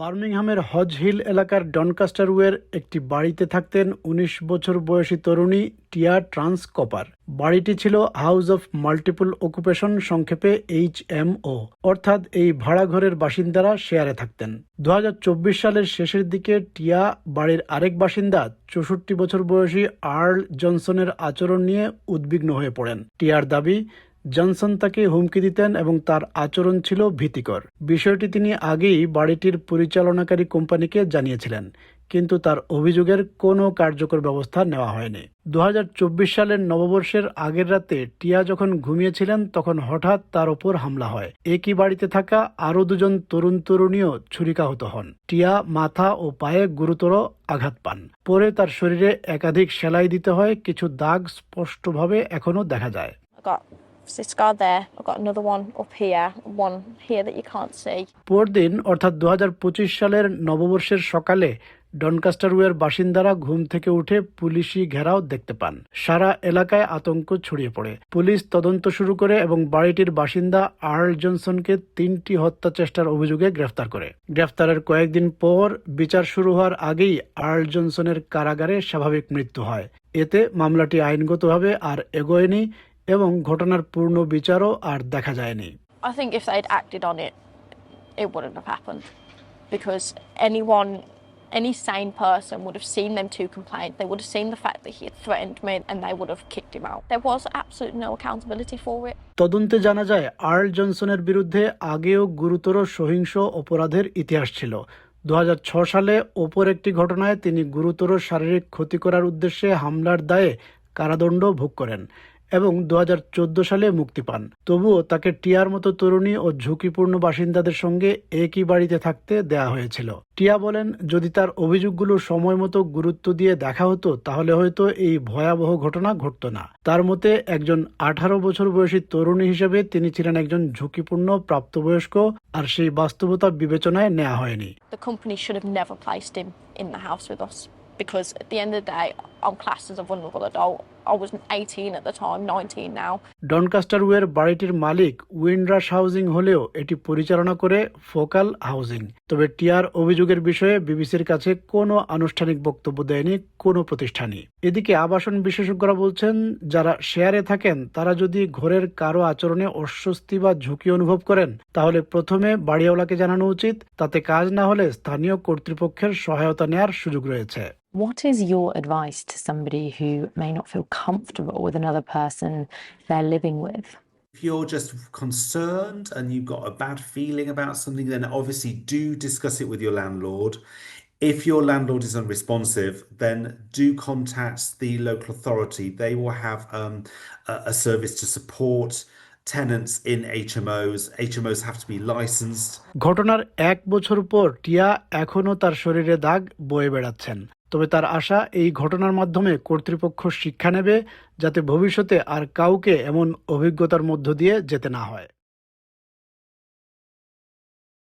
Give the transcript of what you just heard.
বার্মিংহামের হজ hill এলাকার ডনকাস্টারওয়ের একটি বাড়িতে থাকতেন উনিশ বছর বয়সী তরুণী টিয়া ট্রান্স কপার বাড়িটি ছিল হাউস অফ মাল্টিপল অকুপেশন সংক্ষেপে এইচ এম ও। অর্থাৎ এই ভাড়াঘরের বাসিন্দারা শেয়ারে থাকতেন। দু হাজার চব্বিশ সালের শেষের দিকে টিয়া বাড়ির আরেক বাসিন্দা চৌষট্টি বছর বয়সী আর্ল জনসনের আচরণ নিয়ে উদ্বিগ্ন হয়ে পড়েন। টিয়ার দাবি জনসন তাকে হুমকি দিতেন এবং তার আচরণ ছিল ভীতিকর। বিষয়টি তিনি আগেই বাড়িটির পরিচালনাকারী কোম্পানিকে জানিয়েছিলেন, কিন্তু তার অভিযোগের কোনো কার্যকর ব্যবস্থা নেওয়া হয়নি। দু হাজার চব্বিশ সালের নববর্ষের আগের রাতে টিয়া যখন ঘুমিয়েছিলেন, তখন হঠাৎ তার ওপর হামলা হয়। একই বাড়িতে থাকা আরও দুজন তরুণ তরুণীও ছুরিকাহত হন। টিয়া মাথা ও পায়ে গুরুতর আঘাত পান। পরে তার শরীরে একাধিক সেলাই দিতে হয়, কিছু দাগ স্পষ্টভাবে এখনও দেখা যায়। পরদিন, অর্থাৎ দু হাজার পঁচিশ সালের নববর্ষের সকালে, ডনকাস্টারওয়ের বাসিন্দারা ঘুম থেকে উঠে পুলিশি ঘেরাও দেখতে পান। সারা এলাকায় আতঙ্ক ছড়িয়ে পড়ে। পুলিশ তদন্ত শুরু করে এবং বাড়িটির বাসিন্দা আর্ল জনসনকে তিনটি হত্যা চেষ্টার অভিযোগে গ্রেফতার করে। গ্রেফতারের কয়েকদিন পর বিচার শুরু হওয়ার আগেই আর্ল জনসনের কারাগারে স্বাভাবিক মৃত্যু হয়। এতে মামলাটি আইনগতভাবে আর এগোয়নি। এবং ঘটনার পূর্ণ বিচারও আর দেখা যায়নি I think if they'd acted on it, it wouldn't have happened because anyone, any sane person would have seen them two complain. They would have seen the fact that he had threatened me and they would have kicked him out. There was absolutely no accountability for it. তদন্তে জানা যায় Earl জনসনের বিরুদ্ধে আগেও গুরুতর সহিংস অপরাধের ইতিহাস ছিল দু সালে ওপর একটি ঘটনায় তিনি গুরুতর শারীরিক ক্ষতি করার উদ্দেশ্যে হামলার দায়ে কারাদণ্ড ভোগ করেন এবং দু হাজার চোদ্দ সালে মুক্তি পান। তবুও তাকে টিয়ার মতো তরুণী ও ঝুঁকিপূর্ণ বাসিন্দাদের সঙ্গে একই বাড়িতে থাকতে দেয়া হয়েছিল। টিয়া বলেন যদি তার অভিযোগগুলো সময় মতো গুরুত্ব দিয়ে দেখা হতো তাহলে হয়তো এই ভয়াবহ ঘটনা ঘটতো না। তার মতে একজন আঠারো বছর বয়সী তরুণী হিসেবে তিনি ছিলেন একজন ঝুঁকিপূর্ণ প্রাপ্তবয়স্ক আর সেই বাস্তবতা বিবেচনায় নেওয়া হয়নি। Because at the end of the day, I'm classed as a vulnerable adult. I was 18 at the time, 19 now. ডনকাস্টারওয়ের বাড়িটির মালিক উইন্ডরাশ হাউজিং হলেও এটি পরিচালনা করে ফোকাল হাউজিং তবে টিয়ার অভিযোগের বিষয়ে বিবিসির কাছে কোনো আনুষ্ঠানিক বক্তব্য দেয়নি কোনো প্রতিষ্ঠানই। এদিকে আবাসন বিশেষজ্ঞরা বলছেন যারা শেয়ারে থাকেন তারা যদি ঘরের কারও আচরণে অস্বস্তি বা ঝুঁকি অনুভব করেন তাহলে প্রথমে বাড়িওয়ালাকে জানানো উচিত। তাতে কাজ না হলে স্থানীয় কর্তৃপক্ষের সহায়তা নেওয়ার সুযোগ রয়েছে। What is your advice to somebody who may not feel comfortable with another person they're living with? If you're just concerned and you've got a bad feeling about something, then obviously do discuss it with your landlord. If your landlord is unresponsive, then do contact the local authority. They will have um, a, a service to support tenants in HMOs. HMOs have to be licensed. ঘটনার এক বছর পর টিয়া এখনও তার শরীরে দাগ বয়ে বেড়াচ্ছেন তবে তার আশা এই ঘটনার মাধ্যমে কর্তৃপক্ষ শিক্ষা নেবে যাতে ভবিষ্যতে আর কাউকে এমন অভিজ্ঞতার মধ্য দিয়ে যেতে না হয়